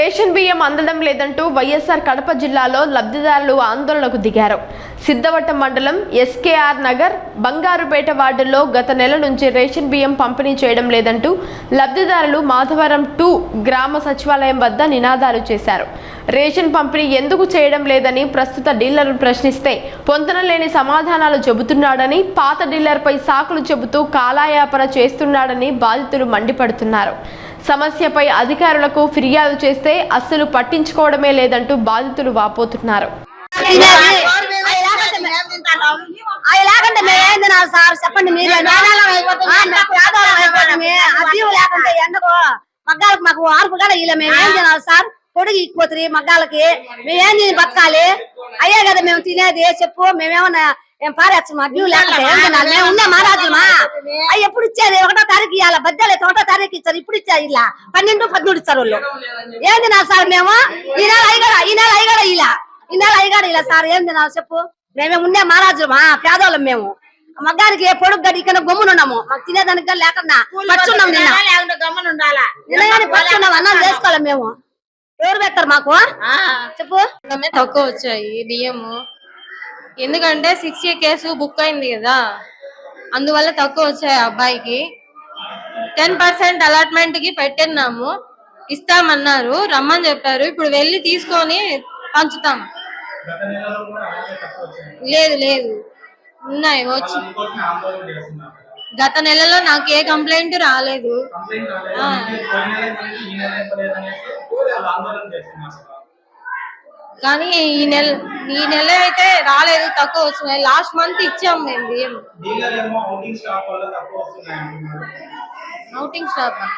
Ration బియ్యం అందడం లేదంటూ వైఎస్ఆర్ కడప జిల్లాలో లబ్ధిదారులు ఆందోళనకు దిగారు. సిద్ధవటం మండలం ఎస్కేఆర్ నగర్ బంగారుపేట వార్డుల్లో గత నెల నుంచి రేషన్ బియ్యం పంపిణీ చేయడం లేదంటూ లబ్ధిదారులు మాధవరం టూ గ్రామ సచివాలయం వద్ద నినాదాలు చేశారు. రేషన్ పంపిణీ ఎందుకు చేయడం లేదని ప్రస్తుత డీలర్ను ప్రశ్నిస్తే పొందనలేని సమాధానాలు చెబుతున్నాడని పాత డీలర్పై సాకులు చెబుతూ కాలాయాపన చేస్తున్నాడని బాధితులు మండిపడుతున్నారు. సమస్యపై అధికారులకు ఫిర్యాదు చేస్తే అస్సలు పట్టించుకోవడమే లేదంటూ బాధితులు వాపోతున్నారు. అవి లేకుంటే మేము ఏం తినాలి సార్ చెప్పండి మీరు పేదవాళ్ళం లేకుంటే ఎండకు మగ్గాలకు మాకు ఆర్పు కూడా ఇలా మేము ఏం తినాలి సార్ పొడుగు ఇక్కుపోతుంది మగ్గాలకి మేమేం తిని బతకాలి అయ్యే కదా మేము తినేది చెప్పు మేమేమన్నా ఏం పారేచ్చమా డ్యూ మేము ఉన్నా మహారాజుమా అవి ఎప్పుడు ఇచ్చేది? ఒకటో తారీఖు ఇవ్వాలి బద్దలు ఒకటో తారీఖు ఇచ్చారు ఇప్పుడు ఇచ్చారు ఇలా. పన్నెండు పదమూడు ఇచ్చారు వాళ్ళు. ఏం తినాలి సార్ మేము? ఈ నెల అయ్యగాడ ఈ నెల అయ్యగాడ ఇలా. ఈ నెల అయ్యగాడ ఇలా సార్ ఏం తినాలి చెప్పు? మేమే ఉండే మహారాజుమా పేదవాళ్ళం మేము. మగ్గానికి పొడుగు గడి ఇక్కడ గమ్మునున్నాము మాకు తినేదానికి కూడా లేకుండా పచ్చున్నాం నిన్న. కానీ పచ్చున్నాం అన్నం చేసుకోవాలి మేము? ఎవరు పెట్టారు మాకు? చెప్పు. తక్కువ వచ్చాయి బియ్యము. ఎందుకంటే సిక్స్ ఏ కేసు బుక్ అయింది కదా. అందువల్ల తక్కువ వచ్చాయి ఆ అబ్బాయికి. టెన్ పర్సెంట్ అలాట్మెంట్కి పెట్టినాము ఇస్తామన్నారు. రమ్మని చెప్పారు. ఇప్పుడు వెళ్ళి తీసుకొని పంచుతాం. లేదు లేదు. ఉన్నాయి వచ్చి. గత నెలలో నాకు ఏ కంప్లైంట్ రాలేదు. కానీ ఈ నెల ఈ నెల అయితే రాలేదు తక్కువ వచ్చినాయి లాస్ట్ మంత్ ఇచ్చాం మేము బియ్యం అవుటింగ్ వస్తున్నాయి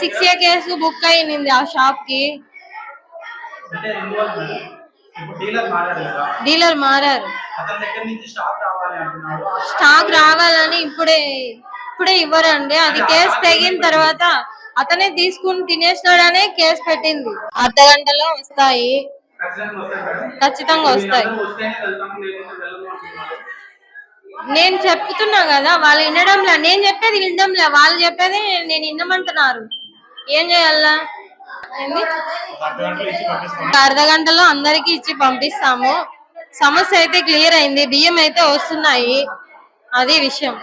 సిక్స్ ఏ కేసు బుక్ అయింది ఆ షాప్కి. డీలర్ మారారు స్టాక్ రావాలని ఇప్పుడే ఇప్పుడే ఇవ్వరండి. అది కేసు తెగిన తర్వాత అతనే తీసుకుని తినేస్తాడనే కేసు పెట్టింది. అర్ధ గంటలో వస్తాయి. ఖచ్చితంగా వస్తాయి. నేను చెప్తున్నా కదా వాళ్ళు వినడంలా. నేను చెప్పేది వినడంలా. వాళ్ళు చెప్పేది నేను వినమంటున్నారు. ఏం చేయాలా? ఒక అర్ధ గంటలో అందరికి ఇచ్చి పంపిస్తాము. సమస్య అయితే క్లియర్ అయింది. బియ్యం అయితే వస్తున్నాయి. అదే విషయం.